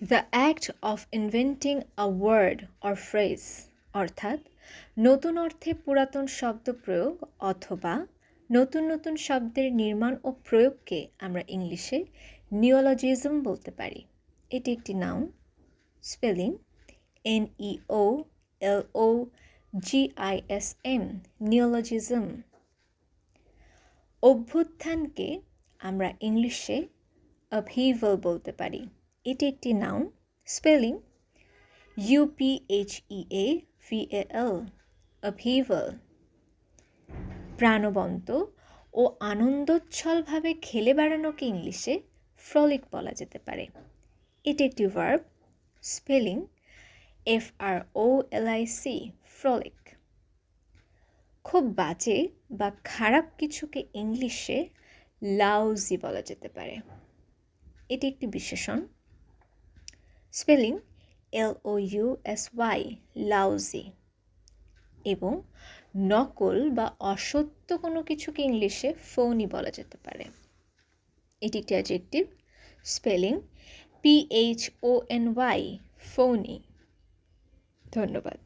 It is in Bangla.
The act of inventing a word or phrase অর্থাৎ নতুন অর্থে পুরাতন শব্দ প্রয়োগ অথবা নতুন নতুন শব্দের নির্মাণ ও প্রয়োগকে আমরা ইংলিশে নিওলজিজম বলতে পারি। এটি একটি noun spelling N E O L O G I S M neologism অভ্যুত্থানকে আমরা ইংলিশে অভিভল বলতে পারি। এটি একটি noun, spelling U P H E A V L upheaval প্রাণবন্ত ও আনন্দোচ্ছলভাবে খেলে বেড়ানোকে ইংলিশে ফ্রলিক বলা যেতে পারে। এটি একটি verb spelling F R O L I C frolic খুব বাজে বা খারাপ কিছুকে ইংলিশে লাউজি বলা যেতে পারে। এটি একটি বিশেষণ। Spelling L O U S Y lousy এবং নকল বা অসত্য কোনো কিছুকে ইংলিশে ফোনই বলা যেতে পারে। এটি একটি adjective spelling P H O N Y phony ধন্যবাদ।